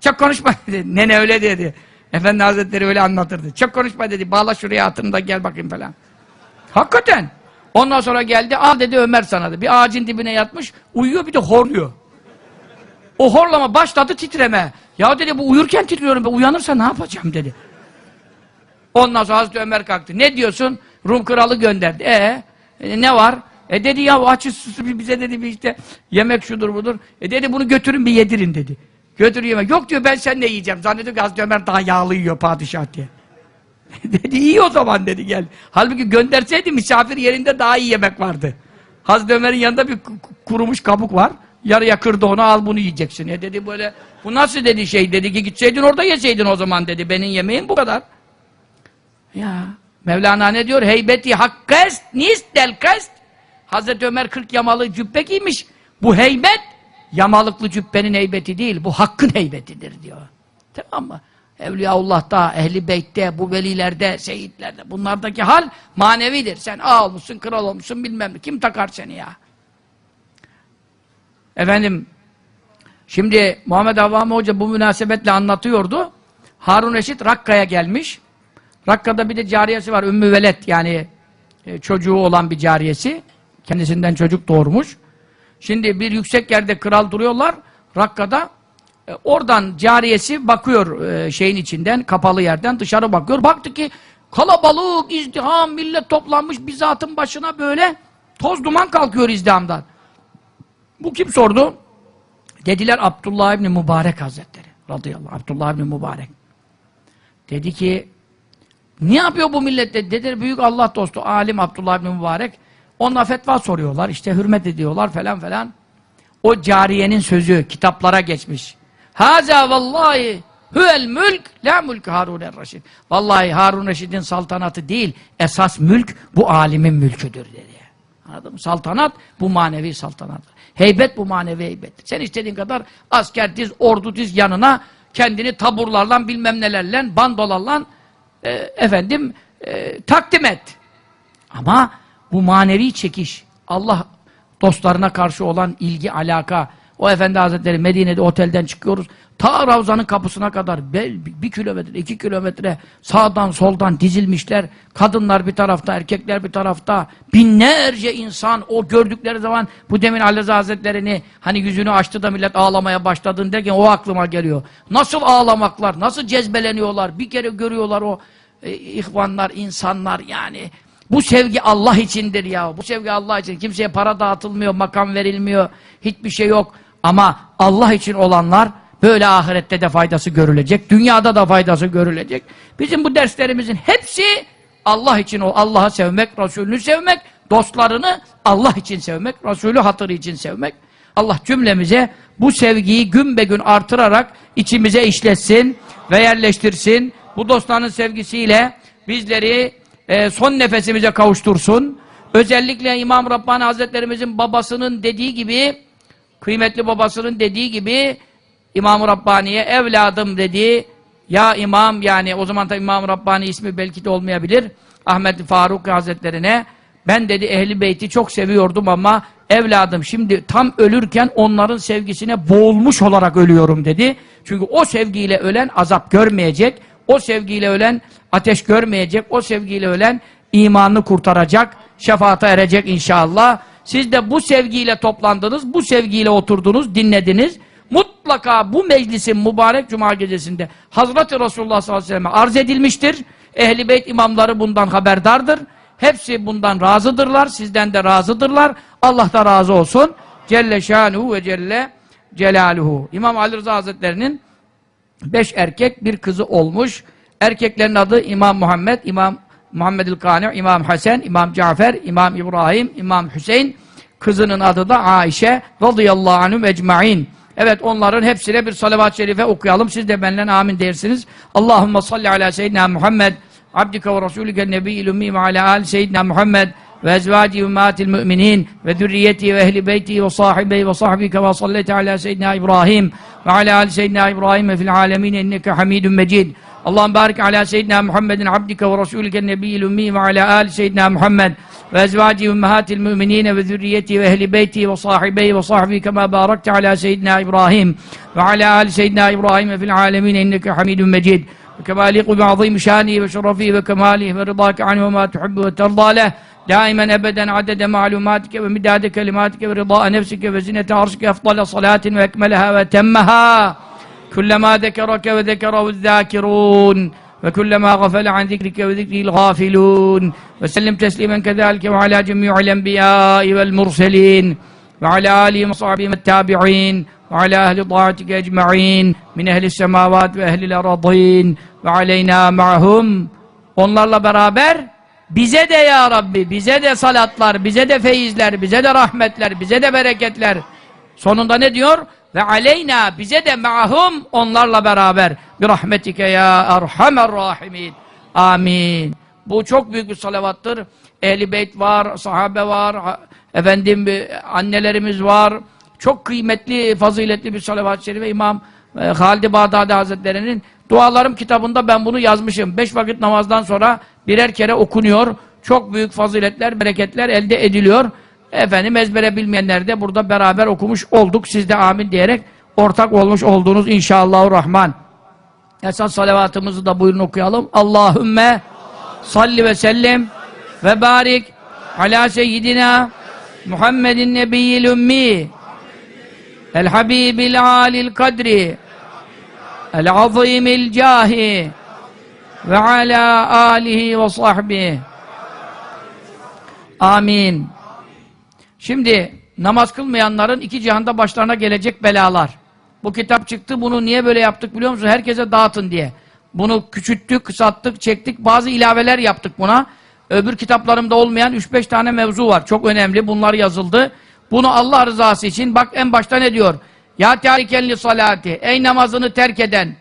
Çok konuşma dedi. Nene öyle dedi. Efendi Hazretleri öyle anlatırdı. Çok konuşma dedi. Bağla şuraya atını da gel bakayım falan. Hakikaten. Ondan sonra geldi. Al dedi Ömer sana dedi. Bir ağacın dibine yatmış. Uyuyor bir de horluyor. O horlama başladı titreme. Ya dedi bu uyurken titriyorum. Ben uyanırsa ne yapacağım dedi. Ondan sonra Hazreti Ömer kalktı. Ne diyorsun? Rum kralı gönderdi. E, e, ne var? E dedi ya açız susuz bize dedi bir işte yemek şudur budur. E dedi bunu götürün bir yedirin dedi. Götür. Yok diyor ben seninle yiyeceğim. Zannediyor ki Hazreti Ömer daha yağlı yiyor padişah diye. dedi iyi o zaman dedi gel. Halbuki gönderseydi misafir yerinde daha iyi yemek vardı. Hazreti Ömer'in yanında bir ku- kurumuş kabuk var. Yarıya kırdı onu al bunu yiyeceksin. E dedi böyle bu nasıl dedi şey dedi ki gitseydin orada yeseydin o zaman dedi. Benim yemeğim bu kadar. Ya Mevlana ne diyor? Heybeti hakkest nistel kest. Hazreti Ömer 40 yamalı cübbe giymiş. Bu heybet yamalıklı cübbenin heybeti değil. Bu hakkın heybetidir diyor. Tamam mı? Evliyaullah'ta, Ehli Beyt'te, bu velilerde, seyitlerde bunlardaki hal manevidir. Sen ağa olmuşsun, kral olmuşsun bilmem. Kim takar seni ya? Efendim şimdi Muhammed Avvami Hoca bu münasebetle anlatıyordu. Harun Reşit Rakka'ya gelmiş. Rakka'da bir de cariyesi var. Ümmü Velet yani e, çocuğu olan bir cariyesi. Kendisinden çocuk doğurmuş. Şimdi bir yüksek yerde kral duruyorlar. Rakka'da e, oradan cariyesi bakıyor e, şeyin içinden, kapalı yerden dışarı bakıyor. Baktı ki kalabalık, izdiham, millet toplanmış bir zatın başına böyle toz duman kalkıyor izdihamdan. Bu kim sordu? Dediler Abdullah İbni Mübarek Hazretleri. Radıyallahu anh. Abdullah İbni Mübarek. Dedi ki ne yapıyor bu millet. Dedi büyük Allah dostu alim Abdullah İbni Mübarek. Onunla fetva soruyorlar. işte hürmet ediyorlar falan falan. O cariyenin sözü kitaplara geçmiş. Haza vallahi huvel mülk la mülk Harun el-Reşid. Vallahi Harun Reşid'in saltanatı değil, esas mülk bu alimin mülküdür dedi. Anladın mı? Saltanat bu manevi saltanat. Heybet bu manevi heybet. Sen istediğin kadar asker diz, ordu diz yanına kendini taburlarla bilmem nelerle, bandolarla e, efendim e, takdim et. Ama bu manevi çekiş, Allah dostlarına karşı olan ilgi, alaka, o Efendi Hazretleri Medine'de otelden çıkıyoruz, ta Ravza'nın kapısına kadar bel, bir kilometre, iki kilometre sağdan soldan dizilmişler, kadınlar bir tarafta, erkekler bir tarafta, binlerce insan o gördükleri zaman bu demin Ali Hazretleri'ni hani yüzünü açtı da millet ağlamaya başladın derken o aklıma geliyor. Nasıl ağlamaklar, nasıl cezbeleniyorlar, bir kere görüyorlar o e, ihvanlar, insanlar yani. Bu sevgi Allah içindir ya. Bu sevgi Allah için. Kimseye para dağıtılmıyor, makam verilmiyor, hiçbir şey yok. Ama Allah için olanlar böyle ahirette de faydası görülecek, dünyada da faydası görülecek. Bizim bu derslerimizin hepsi Allah için o. Allah'ı sevmek, Resulünü sevmek, dostlarını Allah için sevmek, Resulü hatırı için sevmek. Allah cümlemize bu sevgiyi gün be gün artırarak içimize işletsin ve yerleştirsin. Bu dostların sevgisiyle bizleri e, son nefesimize kavuştursun. Özellikle İmam Rabbani Hazretlerimizin babasının dediği gibi, kıymetli babasının dediği gibi İmam Rabbani'ye evladım dedi. Ya İmam yani o zaman da İmam Rabbani ismi belki de olmayabilir. Ahmet Faruk Hazretlerine ben dedi Ehli Beyt'i çok seviyordum ama evladım şimdi tam ölürken onların sevgisine boğulmuş olarak ölüyorum dedi. Çünkü o sevgiyle ölen azap görmeyecek. O sevgiyle ölen ateş görmeyecek. O sevgiyle ölen imanını kurtaracak. Şefaata erecek inşallah. Siz de bu sevgiyle toplandınız. Bu sevgiyle oturdunuz, dinlediniz. Mutlaka bu meclisin mübarek cuma gecesinde Hazreti Resulullah sallallahu aleyhi ve sellem arz edilmiştir. Ehli beyt imamları bundan haberdardır. Hepsi bundan razıdırlar. Sizden de razıdırlar. Allah da razı olsun. Celle şanuhu ve celle celaluhu. İmam Ali Rıza Hazretleri'nin beş erkek bir kızı olmuş. Erkeklerin adı İmam Muhammed, İmam Muhammedül Kani, İmam Hasan, İmam Cafer, İmam İbrahim, İmam Hüseyin. Kızının adı da Aişe radıyallahu anhum ecmain. Evet onların hepsine bir salavat-ı şerife okuyalım. Siz de benimle amin dersiniz. Allahümme salli ala seyyidina Muhammed abdike ve rasulike nebiyyil ümmi ve ala al seyyidina Muhammed ve ezvaci ümmatil müminin ve zürriyeti ve ehli beyti ve sahibi ve sahbike ve sallete ala seyyidina İbrahim ve ala al seyyidina İbrahim fil alemin inneke hamidun mecid. اللهم بارك على سيدنا محمد عبدك ورسولك النبي الأمي وعلى آل سيدنا محمد وأزواجه أمهات المؤمنين وذريته وأهل بيته وصاحبيه وصحبه كما باركت على سيدنا إبراهيم وعلى آل سيدنا إبراهيم في العالمين إنك حميد مجيد. وكما يليق بعظيم شانه وشرفه وكماله ورضاك عنه وما تحب وترضى له. دائما أبدا عدد معلوماتك ومداد كلماتك ورضاء نفسك وزنة عرشك أفضل صلاة Kullema dekereke ve dekeravuz zâkirûn ve kullema gafele an zikrike ve zikrihil gafilûn ve sellim teslimen kezâlike ve alâ cemî'il enbiyâi vel murselîn ve alâ âlihi ve sahbihi ve tâbi'in ve alâ ehli dâatike ecma'in min ehli semâvât ve ehlil eradîn ve aleynâ ma'hum onlarla beraber bize de ya Rabbi bize de salatlar bize de feyizler bize de rahmetler bize de bereketler. Sonunda ne diyor? Ve aleyna bize de ma'hum onlarla beraber. Bir rahmetike ya erhamer rahimin. Amin. Bu çok büyük bir salavattır. Ehli beyt var, sahabe var, efendim e, annelerimiz var. Çok kıymetli, faziletli bir salavat-ı şerife İmam e, Halid-i Bağdadi Hazretleri'nin Dualarım kitabında ben bunu yazmışım. Beş vakit namazdan sonra birer kere okunuyor. Çok büyük faziletler, bereketler elde ediliyor. Efendim ezbere bilmeyenler de burada beraber okumuş olduk. Siz de amin diyerek ortak olmuş olduğunuz inşallahurrahman. Esas salavatımızı da buyurun okuyalım. Allahümme salli ve sellem ve barik ala seyyidina Muhammedin nebiyyil ümmi el habibil alil kadri el azimil cahi ve ala alihi ve sahbihi amin şimdi namaz kılmayanların iki cihanda başlarına gelecek belalar. Bu kitap çıktı bunu niye böyle yaptık biliyor musun? Herkese dağıtın diye. Bunu küçülttük kısalttık çektik. Bazı ilaveler yaptık buna. Öbür kitaplarımda olmayan 3-5 tane mevzu var. Çok önemli bunlar yazıldı. Bunu Allah rızası için bak en başta ne diyor? Ya tarikenli salati ey namazını terk eden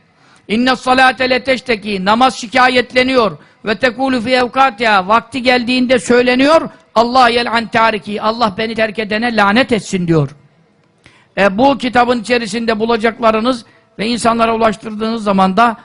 İnne salate leteşteki namaz şikayetleniyor. Ve tekulu fi evkatiha vakti geldiğinde söyleniyor Allah yel'an tariki Allah beni terk edene lanet etsin diyor. E, bu kitabın içerisinde bulacaklarınız ve insanlara ulaştırdığınız zaman da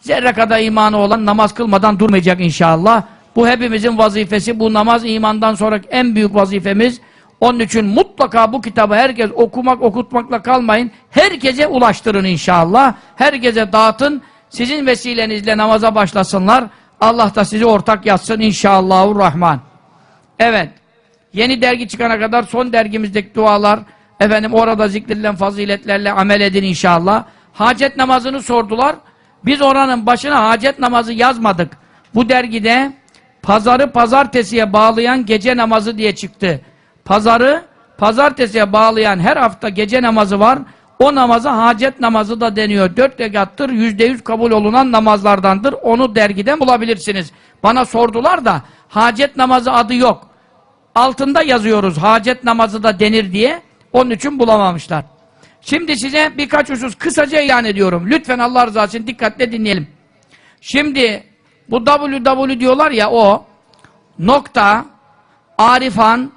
zerre kadar imanı olan namaz kılmadan durmayacak inşallah. Bu hepimizin vazifesi. Bu namaz imandan sonra en büyük vazifemiz. Onun için mutlaka bu kitabı herkes okumak, okutmakla kalmayın. Herkese ulaştırın inşallah. Herkese dağıtın. Sizin vesilenizle namaza başlasınlar. Allah da sizi ortak yatsın inşallahurrahman. Evet. Yeni dergi çıkana kadar son dergimizdeki dualar efendim orada zikredilen faziletlerle amel edin inşallah. Hacet namazını sordular. Biz oranın başına hacet namazı yazmadık. Bu dergide pazarı pazartesiye bağlayan gece namazı diye çıktı. Pazarı pazartesiye bağlayan her hafta gece namazı var. O namaza hacet namazı da deniyor. Dört rekattır, yüzde yüz kabul olunan namazlardandır. Onu dergiden bulabilirsiniz. Bana sordular da hacet namazı adı yok. Altında yazıyoruz hacet namazı da denir diye. Onun için bulamamışlar. Şimdi size birkaç husus kısaca ilan ediyorum. Lütfen Allah rızası için dikkatle dinleyelim. Şimdi bu www diyorlar ya o nokta arifan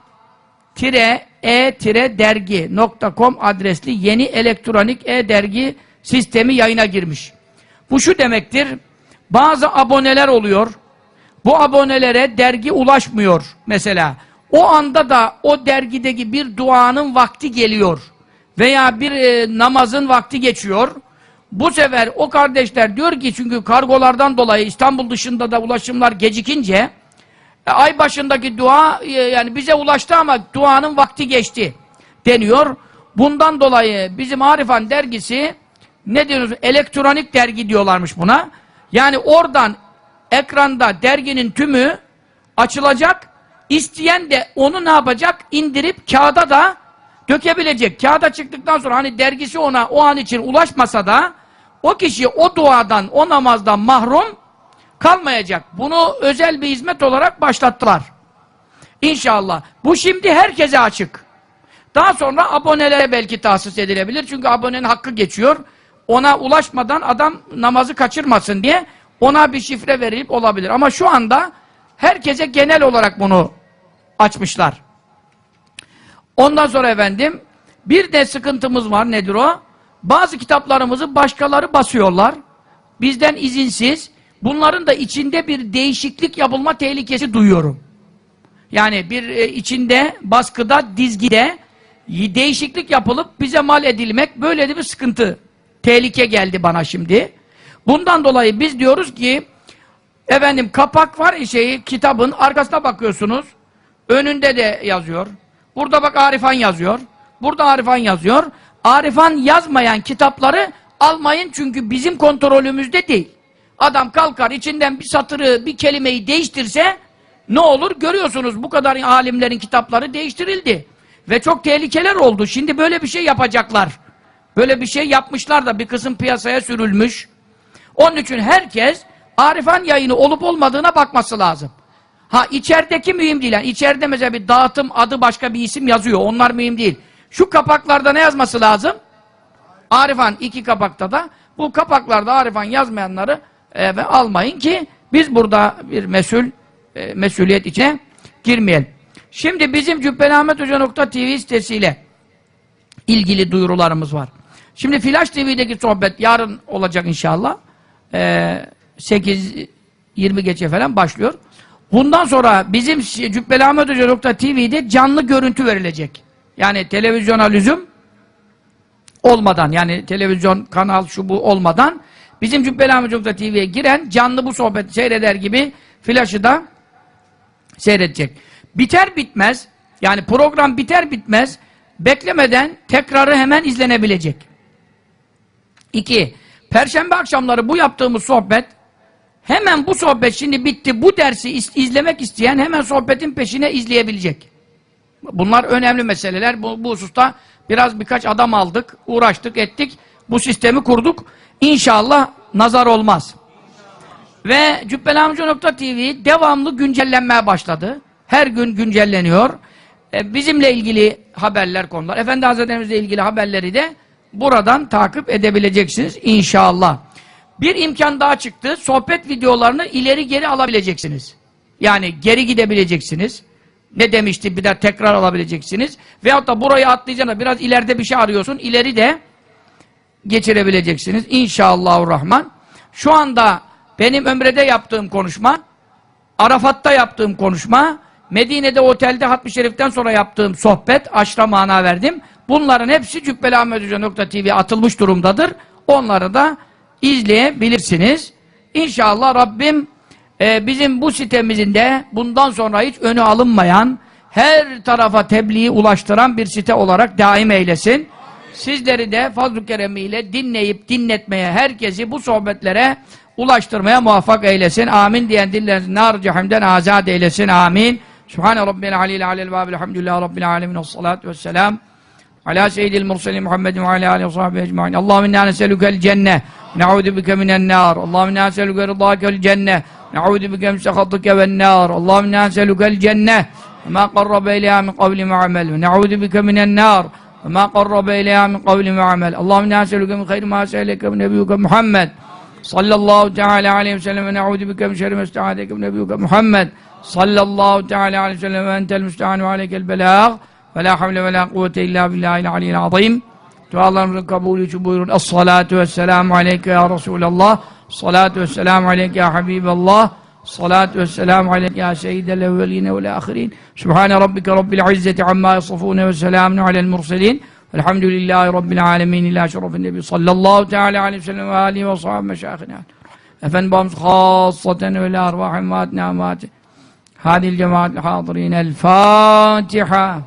tire e tire dergi .com adresli yeni elektronik e-dergi sistemi yayına girmiş. Bu şu demektir. Bazı aboneler oluyor. Bu abonelere dergi ulaşmıyor mesela. O anda da o dergideki bir duanın vakti geliyor. Veya bir e, namazın vakti geçiyor. Bu sefer o kardeşler diyor ki çünkü kargolardan dolayı İstanbul dışında da ulaşımlar gecikince e, ay başındaki dua e, yani bize ulaştı ama duanın vakti geçti deniyor. Bundan dolayı bizim Arifan dergisi ne diyoruz? Elektronik dergi diyorlarmış buna. Yani oradan ekranda derginin tümü açılacak. İsteyen de onu ne yapacak? İndirip kağıda da dökebilecek. Kağıda çıktıktan sonra hani dergisi ona o an için ulaşmasa da o kişi o duadan, o namazdan mahrum kalmayacak. Bunu özel bir hizmet olarak başlattılar. İnşallah. Bu şimdi herkese açık. Daha sonra abonelere belki tahsis edilebilir. Çünkü abonenin hakkı geçiyor. Ona ulaşmadan adam namazı kaçırmasın diye ona bir şifre verilip olabilir. Ama şu anda herkese genel olarak bunu açmışlar. Ondan sonra efendim bir de sıkıntımız var. Nedir o? Bazı kitaplarımızı başkaları basıyorlar. bizden izinsiz bunların da içinde bir değişiklik yapılma tehlikesi duyuyorum. Yani bir e, içinde baskıda, dizgide değişiklik yapılıp bize mal edilmek böyle de bir sıkıntı. Tehlike geldi bana şimdi. Bundan dolayı biz diyoruz ki efendim kapak var şeyi kitabın arkasına bakıyorsunuz. Önünde de yazıyor. Burada bak Arifan yazıyor. Burada Arifan yazıyor. Arifan yazmayan kitapları almayın çünkü bizim kontrolümüzde değil. Adam kalkar içinden bir satırı, bir kelimeyi değiştirse ne olur? Görüyorsunuz bu kadar alimlerin kitapları değiştirildi. Ve çok tehlikeler oldu. Şimdi böyle bir şey yapacaklar. Böyle bir şey yapmışlar da bir kısım piyasaya sürülmüş. Onun için herkes Arifan yayını olup olmadığına bakması lazım. Ha içerideki mühim değil. Yani içeride mesela bir dağıtım adı başka bir isim yazıyor. Onlar mühim değil. Şu kapaklarda ne yazması lazım? Arifan iki kapakta da bu kapaklarda Arifan yazmayanları e, ve almayın ki biz burada bir mesul e, mesuliyet içine girmeyelim. Şimdi bizim cübbelahmethoca.tv sitesiyle ilgili duyurularımız var. Şimdi Flash TV'deki sohbet yarın olacak inşallah. Ee, 8-20 geçe falan başlıyor. Bundan sonra bizim cübbelahmethoca.tv'de canlı görüntü verilecek. Yani televizyona lüzum olmadan yani televizyon kanal şu bu olmadan bizim cübbelahmethoca.tv'ye giren canlı bu sohbeti seyreder gibi flaşı da seyredecek. Biter bitmez yani program biter bitmez beklemeden tekrarı hemen izlenebilecek. İki, Perşembe akşamları bu yaptığımız sohbet hemen bu sohbet şimdi bitti bu dersi iz- izlemek isteyen hemen sohbetin peşine izleyebilecek. Bunlar önemli meseleler. Bu, bu hususta biraz birkaç adam aldık, uğraştık, ettik. Bu sistemi kurduk. İnşallah nazar olmaz. Ve Cübbelhamcı.tv devamlı güncellenmeye başladı. Her gün güncelleniyor. E, bizimle ilgili haberler konular. Efendi Hazretlerimizle ilgili haberleri de buradan takip edebileceksiniz inşallah. Bir imkan daha çıktı. Sohbet videolarını ileri geri alabileceksiniz. Yani geri gidebileceksiniz. Ne demişti bir de tekrar alabileceksiniz. Veyahut da burayı atlayacaksınız. Biraz ileride bir şey arıyorsun. İleri de geçirebileceksiniz. İnşallahurrahman. Şu anda benim Ömre'de yaptığım konuşma, Arafat'ta yaptığım konuşma, Medine'de otelde Hatmi Şerif'ten sonra yaptığım sohbet, aşra mana verdim. Bunların hepsi cübbeliahmethoca.tv atılmış durumdadır. Onları da izleyebilirsiniz. İnşallah Rabbim e, bizim bu sitemizin de bundan sonra hiç önü alınmayan, her tarafa tebliği ulaştıran bir site olarak daim eylesin. Sizleri de fazl-ı keremiyle dinleyip dinletmeye, herkesi bu sohbetlere ulaştırmaya muvaffak eylesin. Amin diyen dillerini nar cehennemden azat eylesin. Amin. Sübhane Rabbil aleyhi alel vâbil hamdülillâhi Rabbil alemin. Salatu vesselam. Ala seyyidil murselin Muhammedin ve ala alihi ve sahbihi ecmaîn. Allahümme inna neselükel cenne. Ne'ûdu bike minen nâr. Allahümme inna neselüke rıdâkel cenne. Ne'ûdu bike min sehatike ven nâr. Allahümme inna neselükel cenne. Ve mâ qarrabe ileyhâ min kavli ve amel. Ve ne'ûdu bike minen nâr. Ve mâ qarrabe ileyhâ min kavli ve amel. Allahümme inna neselüke min hayri mâ seyleke min nebiyyuke Muhammed. Sallallahu teala aleyhi ve sellem ve ne'ûdu bike min şerri mesta'adeke min nebiyyuke Muhammed. Sallallahu teala aleyhi ve ve ve. Ve la havle ve la kuvvete illa billahil aliyyil azim. Dualarımızın kabulü için buyurun. Es-salatu vesselamu aleyke ya Resulallah. Salatu vesselamu aleyke ya Habiballah. Salatu vesselamu aleyke ya seyyidel evveline vel ahirin. Sübhane rabbike rabbil izzeti amma yasifune ve selamun alel murselin. Velhamdülillahi rabbil alemin ila şerefin nebi sallallahu teala aleyhi ve sellem ve alihi ve sahibi meşâhine. Efendim babamız khassaten ve la arvah emmat ne'amat. هذه الجماعة الحاضرين الفاتحة